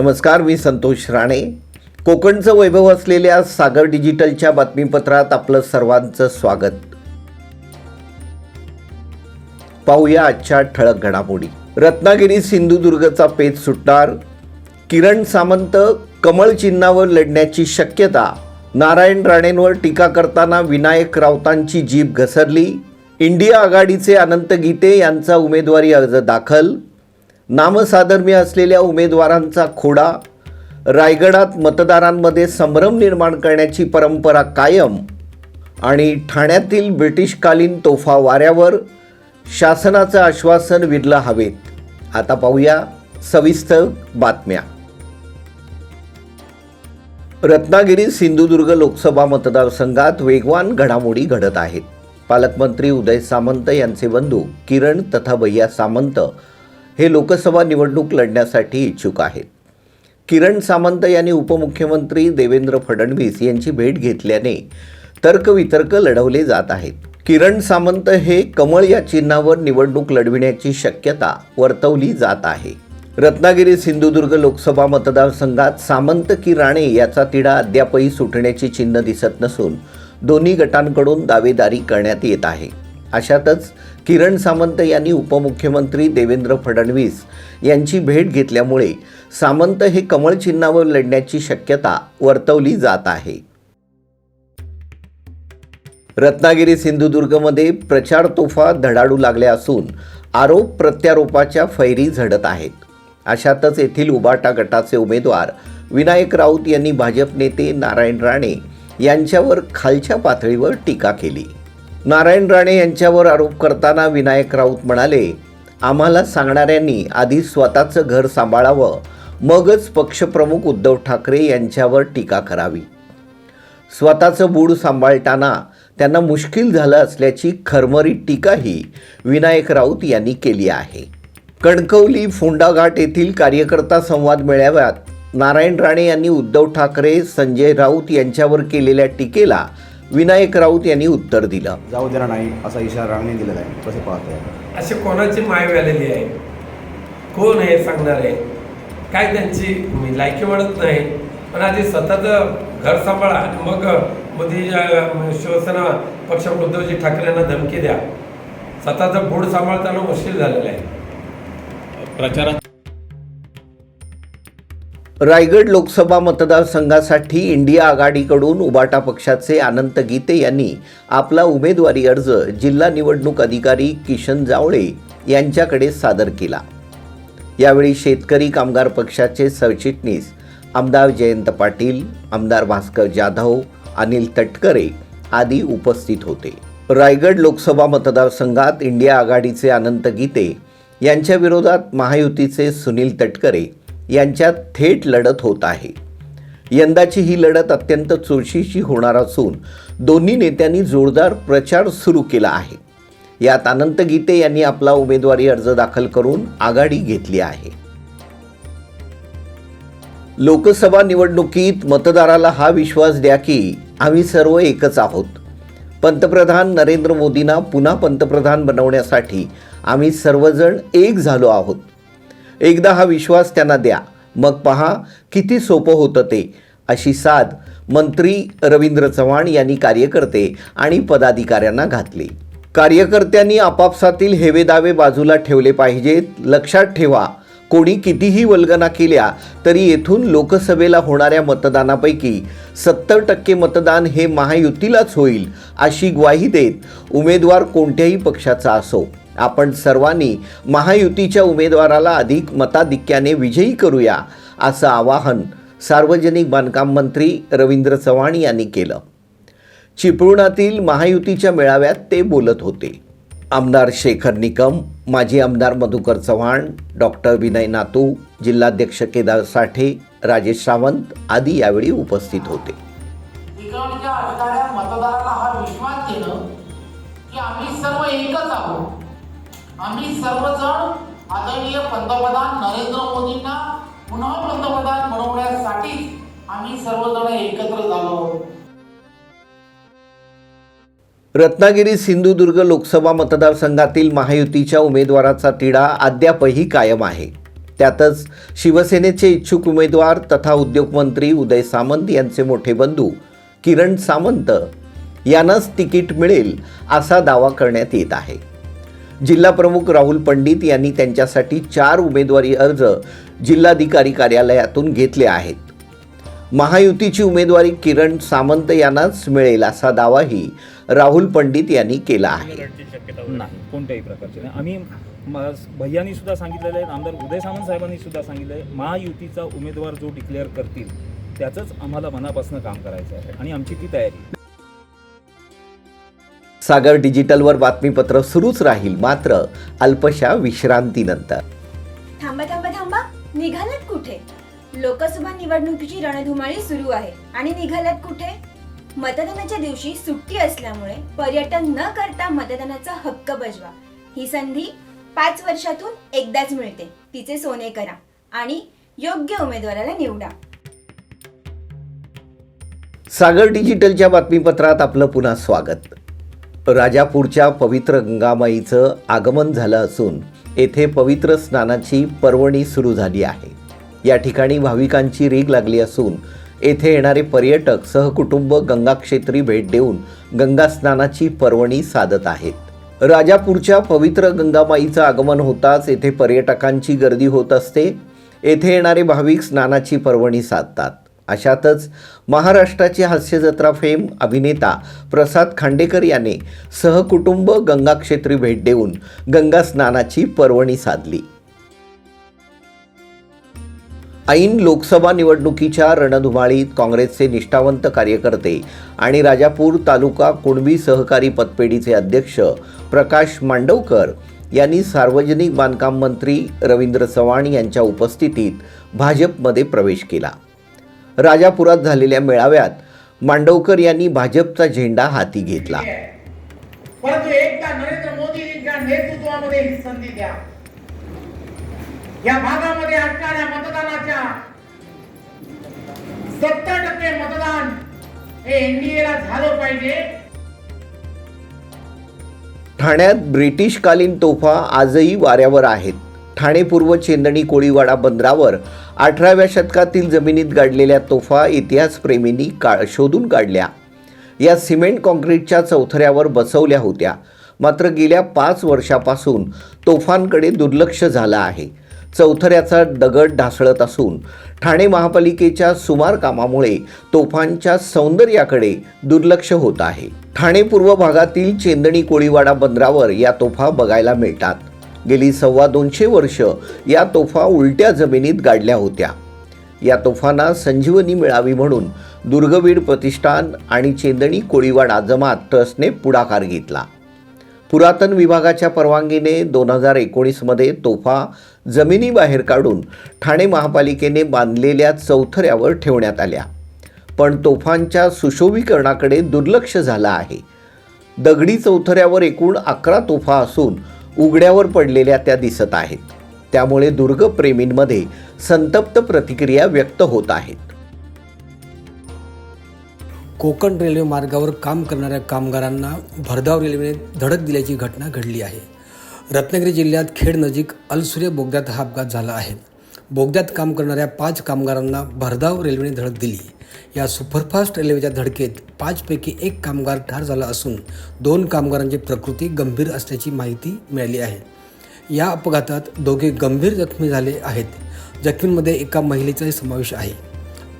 नमस्कार मी संतोष राणे. कोकणचं वैभव असलेल्या सागर डिजिटलच्या बातमीपत्रात आपलं सर्वांचं स्वागत. पाहूया आजच्या ठळक घडामोडी. रत्नागिरी सिंधुदुर्गचा पेच सुटणार. किरण सामंत कमळ चिन्हावर लढण्याची शक्यता. नारायण राणेंवर टीका करताना विनायक राऊतांची जीभ घसरली. इंडिया आघाडीचे अनंत गीते यांचा उमेदवारी अर्ज दाखल. नामसाधर्म्य असलेल्या उमेदवारांचा खोडा रायगडात मतदारांमध्ये संभ्रम निर्माण करण्याची परंपरा कायम आणि ठाण्यातील ब्रिटिशकालीन तोफा वाऱ्यावर शासनाचं आश्वासन विरलं हवेत. आता पाहूया सविस्तर बातम्या. रत्नागिरी सिंधुदुर्ग लोकसभा मतदारसंघात वेगवान घडामोडी घडत आहेत. पालकमंत्री उदय सामंत यांचे बंधू किरण तथा भैया सामंत हे लोकसभा निवडणूक लढण्यासाठी इच्छुक आहेत. किरण सामंत यांनी उपमुख्यमंत्री देवेंद्र फडणवीस यांची भेट घेतल्याने तर्कवितर्क लढवले जात आहेत. किरण सामंत हे कमळ या चिन्हावर निवडणूक लढविण्याची शक्यता वर्तवली जात आहे. रत्नागिरी सिंधुदुर्ग लोकसभा मतदारसंघात सामंत की राणे याचा तिढा अद्यापही सुटण्याची चिन्ह दिसत नसून दोन्ही गटांकडून दावेदारी करण्यात येत आहे. अशातच किरण सामंत यांनी उपमुख्यमंत्री देवेंद्र फडणवीस यांची भेट घेतल्यामुळे सामंत हे कमळ चिन्हावर लढण्याची शक्यता वर्तवली जात आहे. रत्नागिरी सिंधुदुर्गमध्ये प्रचार तोफा धडाडू लागल्या असून आरोप प्रत्यारोपाच्या फैरी झडत आहेत. अशातच येथील उबाटा गटाचे उमेदवार विनायक राऊत यांनी भाजप नेते नारायण राणे यांच्यावर खालच्या पातळीवर टीका केली. नारायण राणे यांच्यावर आरोप करताना विनायक राऊत म्हणाले आम्हाला सांगणाऱ्यांनी आधी स्वतःचं घर सांभाळावं मगच पक्षप्रमुख उद्धव ठाकरे यांच्यावर टीका करावी. स्वतःचं बूड सांभाळताना त्यांना मुश्किल झालं असल्याची खरमरी टीकाही विनायक राऊत यांनी केली आहे. कणकवली फोंडाघाट येथील कार्यकर्ता संवाद मेळाव्यात नारायण राणे यांनी उद्धव ठाकरे संजय राऊत यांच्यावर केलेल्या टीकेला विनायक राऊत यांनी उत्तर दिलं. जाऊ देणार नाही असा इशारा राणे दिलेला आहे. कसे पाहताय? अशी कोणाची माय व्यालेली आहे? कोण आहे सांगणार आहे? काय त्यांची मी लायकी वाढत नाही. पण आधी स्वतःचं घर सांभाळा आणि मग मोदी अं, शिवसेना पक्ष उद्धवजी ठाकरेंना धमकी द्या. स्वतःचं बूड सांभाळताना मुश्किल झालेलं आहे. प्रचारात रायगड लोकसभा मतदारसंघासाठी इंडिया आघाडीकडून उबाटा पक्षाचे अनंत गीते यांनी आपला उमेदवारी अर्ज जिल्हा निवडणूक अधिकारी किशन जावळे यांच्याकडे सादर केला. यावेळी शेतकरी कामगार पक्षाचे सरचिटणीस आमदार जयंत पाटील आमदार भास्कर जाधव अनिल तटकरे आदी उपस्थित होते. रायगड लोकसभा मतदारसंघात इंडिया आघाडीचे अनंत गीते यांच्या विरोधात महायुतीचे सुनील तटकरे यांच्यात थेट लढत होत आहे. यंदाची ही लढत अत्यंत चुरशीची होणार असून दोन्ही नेत्यांनी जोरदार प्रचार सुरू केला आहे. यात अनंत गीते यांनी आपला उमेदवारी अर्ज दाखल करून आघाडी घेतली आहे. लोकसभा निवडणुकीत मतदाराला हा विश्वास द्या की आम्ही सर्व एकच आहोत. पंतप्रधान नरेंद्र मोदींना पुन्हा पंतप्रधान बनवण्यासाठी आम्ही सर्वजण एक झालो आहोत. एकदा हा विश्वास त्यांना द्या. मग पहा किती सोपं होतं ते. अशी साद मंत्री रवींद्र चव्हाण यांनी कार्यकर्ते आणि पदाधिकाऱ्यांना घातली. कार्यकर्त्यांनी आपापसातील हेवेदावे बाजूला ठेवले पाहिजेत. लक्षात ठेवा कोणी कितीही वल्गना केल्या तरी येथून लोकसभेला होणाऱ्या मतदानापैकी सत्तर टक्के मतदान हे महायुतीलाच होईल अशी ग्वाही देत उमेदवार कोणत्याही पक्षाचा असो. आपण सर्वांनी महायुतीच्या उमेदवाराला अधिक मताधिक्याने विजयी करूया असं आवाहन सार्वजनिक बांधकाम मंत्री रवींद्र चव्हाण यांनी केलं. चिपळुणातील महायुतीच्या मेळाव्यात ते बोलत होते. आमदार शेखर निकम माजी आमदार मधुकर चव्हाण डॉक्टर विनय नातू जिल्हाध्यक्ष केदार साठे राजेश सावंत आदी यावेळी उपस्थित होते. मतदाराला हा विश्वास देणं की आम्ही सर्व एकच आहोत. आम्ही सर्वजण आदरणीय पंतप्रधान नरेंद्र मोदींना पुन्हा पंतप्रधान बनवण्यासाठी आम्ही सर्वजण एकत्र झालो. रत्नागिरी सिंधुदुर्ग लोकसभा मतदारसंघातील महायुतीच्या उमेदवाराचा तिढा अद्यापही कायम आहे. त्यातच शिवसेनेचे इच्छुक उमेदवार तथा उद्योगमंत्री उदय सामंत यांचे मोठे बंधू किरण सामंत यांनाच तिकीट मिळेल असा दावा करण्यात येत आहे. जिल्हा प्रमुख राहुल पंडित यांनी त्यांच्यासाठी चार उमेदवारी अर्ज जिल्हाधिकारी कार्यालयातून घेतले आहेत. महायुतीची उमेदवारी किरण सामंत यांनाच मिळेल असा दावाही राहुल पंडित यांनी केला आहे. नाही. कोणत्याही प्रकारचे नाही. आम्ही म- भैयांनी सुद्धा सांगितलेलं आहे आमदार उदय सामंत साहेबांनी सुद्धा सांगितलं आहे महायुतीचा उमेदवार जो डिक्लेअर करतील त्याचंच आम्हाला मनापासून काम करायचं आहे आणि आमची ती तयारी. सागर डिजिटलवर बातमीपत्र सुरूच राहील मात्र अल्पशा विश्रांतीनंतर. थांबा थांबा थांबा. निघालात कुठे? लोकसभा निवडणुकीची रणधुमाळी सुरू आहे. आणि निघालात कुठे? मतदानाच्या दिवशी सुट्टी असल्यामुळे पर्यटन न करता मतदानाचा हक्क बजवा. ही संधी पाच वर्षातून एकदाच मिळते. तिचे सोने करा आणि योग्य उमेदवाराला निवडा. सागर डिजिटलच्या बातमीपत्रात आपलं पुन्हा स्वागत. राजापूरच्या पवित्र गंगामाईचं आगमन झालं असून येथे पवित्र स्नानाची पर्वणी सुरू झाली आहे. या ठिकाणी भाविकांची रीग लागली असून येथे येणारे पर्यटक सहकुटुंब गंगाक्षेत्री भेट देऊन गंगा स्नानाची पर्वणी साधत आहेत. राजापूरच्या पवित्र गंगामाईचं आगमन होताच येथे पर्यटकांची गर्दी होत असते. येथे येणारे भाविक स्नानाची पर्वणी साधतात. अशातच महाराष्ट्राची हास्यजत्रा फेम अभिनेता प्रसाद खांडेकर याने सहकुटुंब गंगाक्षेत्री भेट देऊन गंगा स्नानाची पर्वणी साधली. ऐन लोकसभा निवडणुकीच्या रणधुमाळीत काँग्रेसचे निष्ठावंत कार्यकर्ते आणि राजापूर तालुका कुणबी सहकारी पतपेढीचे अध्यक्ष प्रकाश मांडवकर यांनी सार्वजनिक बांधकाम मंत्री रवींद्र चव्हाण यांच्या उपस्थितीत भाजपमध्ये प्रवेश केला. राजापुरात झालेल्या मेळाव्यात मांडवकर यांनी भाजपचा झेंडा हाती घेतला. परंतु एकदा नरेंद्र मोदींच्या नेतृत्वामध्ये ही संधी द्या. या भागामध्ये असणाऱ्या मतदानाच्या सत्तर टक्के मतदान हे एनडीएला झालं पाहिजे. ठाण्यात ब्रिटिशकालीन तोफा आजही वाऱ्यावर आहेत. ठाणे पूर्व चेंदणी कोळीवाडा बंदरावर अठराव्या शतकातील जमिनीत गाडलेल्या तोफा इतिहासप्रेमींनी का शोधून काढल्या. या सिमेंट कॉन्क्रीटच्या चौथऱ्यावर बसवल्या होत्या. मात्र गेल्या पाच वर्षापासून तोफांकडे दुर्लक्ष झालं आहे. चौथऱ्याचा दगड ढासळत असून ठाणे महापालिकेच्या सुमार कामामुळे तोफांच्या सौंदर्याकडे दुर्लक्ष होत आहे. ठाणे पूर्व भागातील चेंदणी कोळीवाडा बंदरावर या तोफा बघायला मिळतात. गेली सव्वा दोनशे वर्ष या तोफा उलट्या जमिनीत गाडल्या होत्या. या तोफांना संजीवनी मिळावी म्हणून दुर्गवीर प्रतिष्ठान आणि चेंदणी कोळीवाडा जमात ट्रस्टने पुढाकार घेतला. पुरातन विभागाच्या परवानगीने दोन हजार एकोणीसमध्ये तोफा जमिनीबाहेर काढून ठाणे महापालिकेने बांधलेल्या चौथऱ्यावर ठेवण्यात आल्या. पण तोफांच्या सुशोभीकरणाकडे दुर्लक्ष झालं आहे. दगडी चौथऱ्यावर एकूण अकरा तोफा असून उघड्यावर पडलेल्या त्या दिसत आहेत. त्यामुळे दुर्गप्रेमींमध्ये संतप्त प्रतिक्रिया व्यक्त होत आहेत. कोकण रेल्वे मार्गावर काम करणाऱ्या कामगारांना भरधाव रेल्वेने धडक दिल्याची घटना घडली आहे. रत्नागिरी जिल्ह्यात खेड नजीक अलसुरे बोगद्यात हा अपघात झाला आहे. बोगद्यात काम करणाऱ्या पाच कामगारांना भरधाव रेल्वेने धडक दिली. या सुपरफास्ट रेल्वेच्या धडकेत पाचपैकी एक कामगार ठार झाला असून दोन कामगारांची प्रकृती गंभीर असल्याची माहिती मिळाली आहे. या अपघातात दोघे गंभीर जखमी झाले आहेत. जखमींमध्ये एका महिलेचाही समावेश आहे.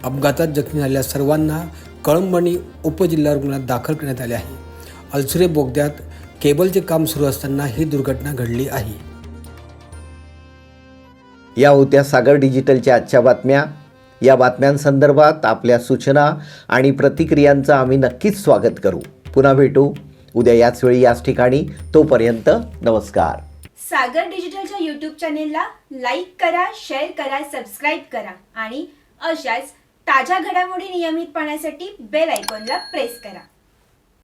अपघातात जखमी झालेल्या सर्वांना कळंबणी उपजिल्हा रुग्णालयात दाखल करण्यात आले आहे. अलसुरे बोगद्यात केबलचे काम सुरू असताना ही दुर्घटना घडली आहे. या होत्या सागर डिजिटलच्या आजच्या बातम्या. या बातम्यांसंदर्भात आपल्या सूचना आणि प्रतिक्रियांचं आम्ही नक्कीच स्वागत करू. पुन्हा भेटू. उद्या याच वेळी याच ठिकाणी. तोपर्यंत नमस्कार. सागर डिजिटलच्या यूट्यूब चॅनेलला लाईक करा शेअर करा सबस्क्राईब करा आणि अशाच ताज्या घडामोडी नियमित पाहण्यासाठी बेल आयकॉनला प्रेस करा.